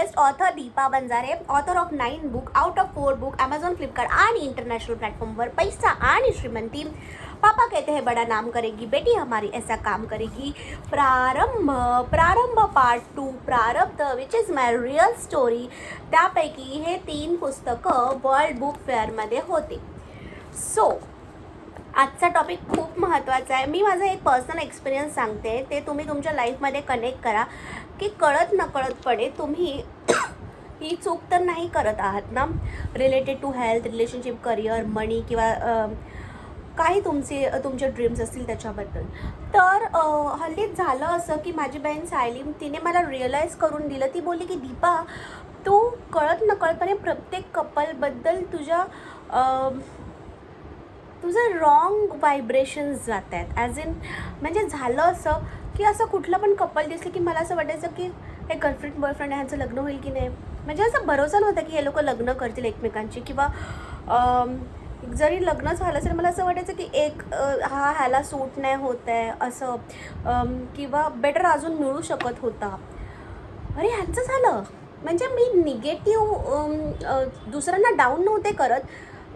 Best author Deepa Banjare author of nine book out of four book Amazon Flipkart आणि international प्लॅटफॉर्मवर पैसा आणि श्रीमंती. पापा कहते हैं बड़ा नाम करेगी बेटी हमारी ऐसा काम करेगी. Prarambh Prarambh part two Prarabdh which is my real story त्यापैकी हे तीन पुस्तकं वर्ल्ड बुक फेअरमध्ये होते. सो आजचा टॉपिक खूप महत्त्वाचा आहे. मी माझा एक पर्सनल एक्सपिरियन्स सांगते. ते तुम्ही तुमच्या लाईफमध्ये कनेक्ट करा. की कळत नकळतपणे तुम्ही ही चूक तर नाही करत आहात ना? Related to health relationship career money किंवा काही तुमचे तुमचे ड्रीम्स असतील त्याच्याबद्दल. तर हल्ली हल्लीच झालं असं की माझी बहीण सायली तिने मला रिअलाईज करून दिलं. ती बोलली की दीपा तू कळत नकळतपणे प्रत्येक कपलबद्दल तुझ्या तुझं रॉंग व्हायब्रेशन्स जात आहेत ॲज इन म्हणजे झालं असं की असं कुठलं पण कपल दिसलं की मला असं वाटायचं की हे गर्लफ्रेंड बॉयफ्रेंड ह्यांचं लग्न होईल की नाही? म्हणजे असं भरोसा नव्हता की हे लोक लग्न करतील एकमेकांची किंवा जरी लग्न झालं असेल मला असं वाटायचं की एक हा ह्याला सूट नाही होत आहे असं किंवा बेटर अजून मिळू शकत होता. अरे ह्यांचं झालं. म्हणजे मी निगेटिव्ह दुसऱ्यांना डाऊन नव्हते करत.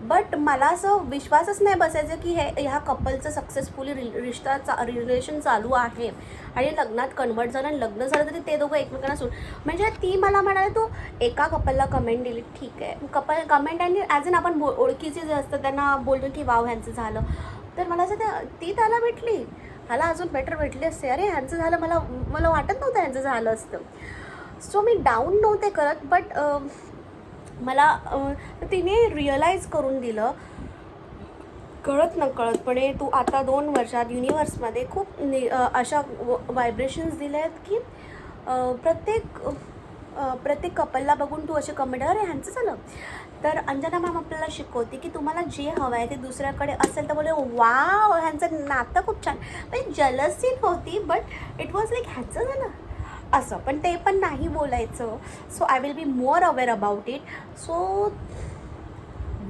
बट मला असं विश्वासच नाही बसायचं की हे ह्या कपलचं सक्सेसफुली रिल रिश्ता चा रिलेशन चालू आहे. आणि लग्नात कन्वर्ट झालं आणि लग्न झालं तरी ते दोघं एकमेकांना सोड म्हणजे ती मला म्हणाले तू एका कपलला कमेंट दिली. ठीक आहे. कपल कमेंट आणि ॲज इन आपण बो ओळखीचे जे असतं त्यांना बोलतो की वाव ह्यांचं झालं. तर मला असं त्या- ती त्याला भेटली. ह्याला अजून बेटर भेटली असते. अरे ह्यांचं झालं. मला मला वाटत नव्हतं ह्यांचं झालं असतं. सो मी डाऊन नव्हते करत बट मला तिने रिअलाईज करून दिलं. कळत नकळतपणे तू आता दोन वर्षात युनिवर्समध्ये खूप नि अशा व्हायब्रेशन्स दिले आहेत की प्रत्येक प्रत्येक कपलला बघून तू असे कमेंट अरे ह्यांचं झालं. तर अंजना मॅम आपल्याला शिकवते की तुम्हाला जे हवं आहे ते दुसऱ्याकडे असेल तर बोले वाव ह्यांचं नातं खूप छान. म्हणजे जलसीन होती बट इट वॉज लाईक ह्याचं झालं. असं. पण ते पण नाही बोलायचं. So I will be more aware about it so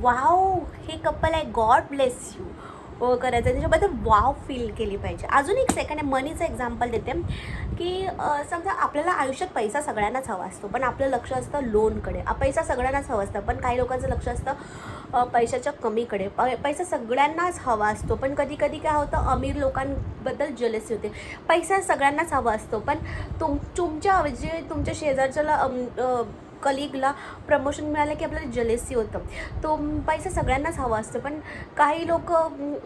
wow हे couple I god bless you हो करायचं. त्याच्याबद्दल वाव फील केली पाहिजे. अजून एक सेकंड आहे. मनीचं एक्झाम्पल देते. की समजा आपल्याला आयुष्यात पैसा सगळ्यांनाच हवा असतो. पण आपलं लक्ष असतं लोनकडे पैसा सगळ्यांनाच हवा असतं. पण काही लोकांचं लक्ष असतं पैशाच्या कमीकडे. प- पैसा सगळ्यांनाच हवा असतो. पण कधी कधी काय होतं अमीर लोकांबद्दल जलसी होते. पैसा सगळ्यांनाच हवा असतो. पण तुम तुमच्या जे तुमच्या शेजारच्याला कलिगला प्रमोशन मिळालं की आपल्याला जलेसी होतं. तो पैसा सगळ्यांनाच हवा असतो पण काही लोक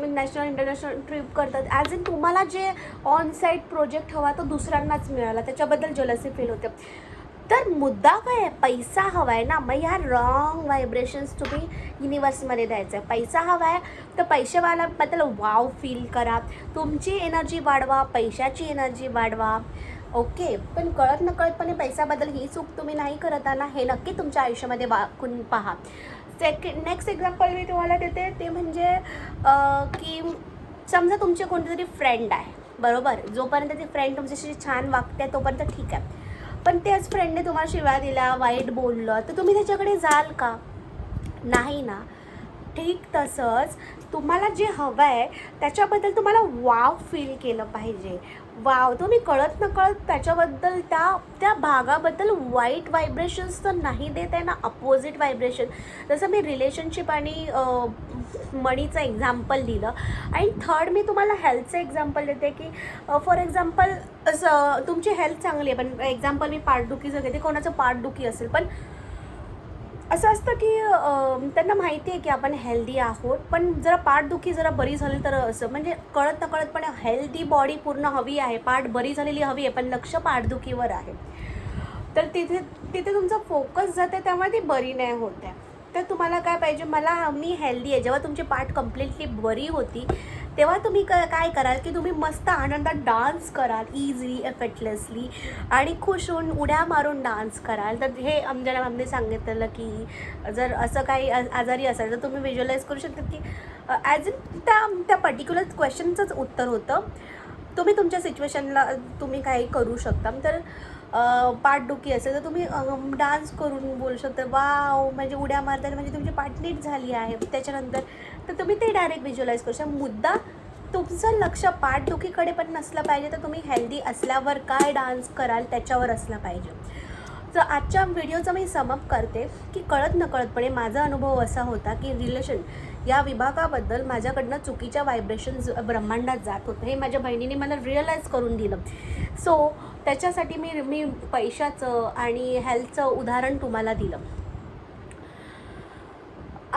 नॅशनल इंटरनॅशनल ट्रिप करतात. ॲज इन तुम्हाला जे ऑन साईट प्रोजेक्ट हवा तो दुसऱ्यांनाच मिळाला. त्याच्याबद्दल जलसी फील होते. तर मुद्दा काय आहे? पैसा हवा आहे ना? मग ह्या रॉंग व्हायब्रेशन्स तुम्ही युनिवर्समध्ये द्यायचं. आहे पैसा हवा आहे तर पैशावाल्याबद्दल वाव फील करा. तुमची एनर्जी वाढवा पैशाची एनर्जी वाढवा. ओके पण कळत नकळतपणे पैशाबद्दल ही चूक तुम्ही नाही करत ना हे नक्की तुमच्या आयुष्यामध्ये वाकून पहा. सेकंड नेक्स्ट एक्झाम्पल मी तुम्हाला देते ते म्हणजे की समजा तुमचे कोणतेतरी फ्रेंड आहे बरोबर? जोपर्यंत ती फ्रेंड तुमच्याशी छान वागते तोपर्यंत ठीक आहे. पण त्याच फ्रेंडने तुम्हाला शिव्या दिला वाईट बोललं तर तुम्ही त्याच्याकडे जाल का? नाही ना. ठीक तसंच तुम्हाला जे हवं आहे त्याच्याबद्दल तुम्हाला वाव फील केलं पाहिजे. वाव तुम्ही कळत नकळत त्याच्याबद्दल त्या त्या भागाबद्दल वाईट व्हायब्रेशन्स तर नाही देत आहे ना अपोजिट व्हायब्रेशन जसं मी रिलेशनशिप आणि मणीचं एक्झाम्पल दिलं. आणि थर्ड मी तुम्हाला हेल्थचं एक्झाम्पल देते की फॉर एक्झाम्पल असं तुमची हेल्थ चांगली आहे पण एक्झाम्पल मी पाठदुखीचं घेते कोणाचं पाठदुखी असेल पण असं असतं की त्यांना माहिती आहे की आपण हेल्दी आहोत पण जरा पाठदुखी जरा बरी झाली तर असं म्हणजे कळत नकळतपणे हेल्दी बॉडी पूर्ण हवी आहे पाठ बरी झालेली हवी आहे पण लक्ष पाठदुखीवर आहे. तर तिथे तिथे तुमचा फोकस जाते त्यामुळे ती बरी नाही होत. आहे तर तुम्हाला काय पाहिजे? मला मी हेल्दी आहे. जेव्हा तुमची पाठ कम्प्लिटली बरी होती तेव्हा तुम्ही क काय कराल की तुम्ही मस्त आनंदात डान्स कराल इझिली एफेक्टलेसली आणि खुश होऊन उड्या मारून डान्स कराल. तर हे आमच्या मॅमने सांगितलेलं की जर असं काही आजारी असेल तर तुम्ही व्हिज्युअलाइज करू शकता की ॲज इन त्या त्या पर्टिक्युलर क्वेश्चनचंच उत्तर होतं. तुम्ही तुमच्या सिच्युएशनला तुम्ही काही करू शकता. तर पाठदुखी असेल तर तुम्ही डान्स करून बोलू शकता. वाव म्हणजे उड्या मारताना म्हणजे तुमची पाठ नीट झाली आहे. त्याच्यानंतर तर तुम्ही ते डायरेक्ट व्हिज्युअलाइज करू शकता. मुद्दा तुमचं लक्ष पाठदुखीकडे पण नसलं पाहिजे तर तुम्ही हेल्दी असल्यावर काय डान्स कराल त्याच्यावर असलं पाहिजे. तर आजच्या व्हिडिओचं मी समअप करते की कळत नकळतपणे माझा अनुभव असा होता की रिलेशन या विभागाबद्दल माझ्याकडनं चुकीच्या व्हायब्रेशन्स ब्रह्मांडात जात होतं. हे माझ्या बहिणीने मला रिअलाईज करून दिलं. सो त्याच्यासाठी मी मी पैशाचं आणि हेल्थचं उदाहरण तुम्हाला दिलं.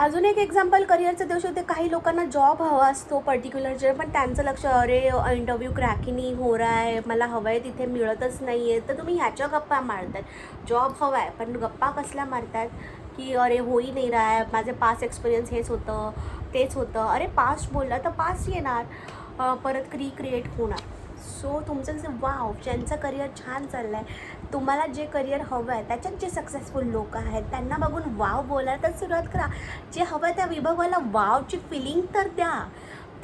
अजून एक एक्झाम्पल करिअरचं देऊ शकते काही लोकांना जॉब हवा असतो पर्टिक्युलर जे पण त्यांचं लक्ष अरे इंटरव्ह्यू क्रॅकिनी हो रहा आहे मला हवं आहे तिथे मिळतच नाही आहे तर तुम्ही ह्याच्या गप्पा मारतात जॉब हवा आहे पण गप्पा कसल्या मारतात की अरे होई नाही रहा आहे माझे पास एक्सपिरियन्स हेच होतं तेच होतं. अरे पास्ट बोललं तर पास्ट येणार. परत रिक्रिएट होणार. सो तुमचं जे वाव ज्यांचं करिअर छान चाललं आहे तुम्हाला जे करिअर हवं आहे त्याच्यात जे सक्सेसफुल लोक आहेत त्यांना बघून वाव बोलायला तर सुरुवात करा. जे हवं आहे त्या विभागाला वावची फिलिंग तर द्या.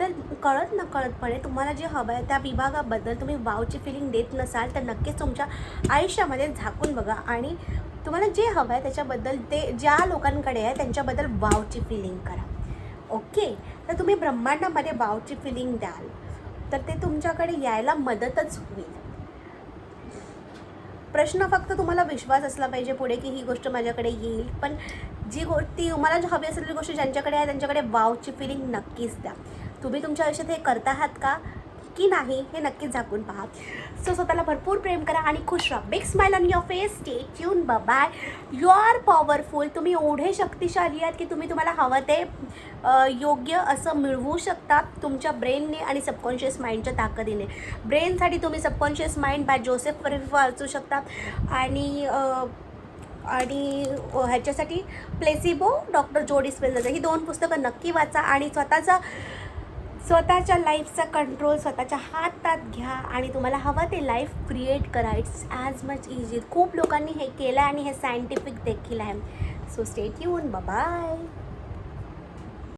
तर कळत न कळतपणे तुम्हाला जे हवं आहे त्या विभागाबद्दल तुम्ही वावची फिलिंग देत नसाल तर नक्कीच तुमच्या आयुष्यामध्ये झाकून बघा. आणि तुम्हाला जे हवं आहे त्याच्याबद्दल ते ज्या लोकांकडे आहे त्यांच्याबद्दल वावची फिलिंग करा. ओके? तर तुम्ही ब्रह्मांडामध्ये वावची फिलिंग द्याल. तर ते तुमच्याकडे यायला मदतच होईल. प्रश्न फक्त तुम्हाला विश्वास असला पाहिजे पुढे की ही गोष्ट माझ्याकडे येईल. पण जी गोष्टी तुम्हाला जी हवी असलेली गोष्ट ज्यांच्याकडे आहे त्यांच्याकडे वावची फिलिंग नक्कीच द्या. तुम्ही तुमच्या आयुष्यात हे करता आहात का? की नाही हे नक्कीच झाकून पहा. सो स्वतःला भरपूर प्रेम करा आणि खुश राहा. Big smile on your face stay tune bye you are powerful तुम्ही एवढे शक्तिशाली आहात की तुम्ही तुम्हाला हवं ते योग्य असं मिळवू शकता तुमच्या ब्रेनने आणि सबकॉन्शियस माइंडच्या ताकदीने. ब्रेनसाठी तुम्ही सबकॉन्शियस माइंड बाय जोसेफ वाचू शकता. आणि आणि ह्याच्यासाठी प्लेसिबो डॉक्टर जोडी डिस्पेन्सरचं ही दोन पुस्तकं नक्की वाचा आणि स्वतःचा स्वतःच्या लाईफचा कंट्रोल स्वतःच्या हातात घ्या आणि तुम्हाला हवं ते लाईफ क्रिएट करा. इट्स ॲज मच इझी खूप लोकांनी हे केलं आहे आणि हे सायंटिफिक देखील आहे. सो स्टेट येऊन बाय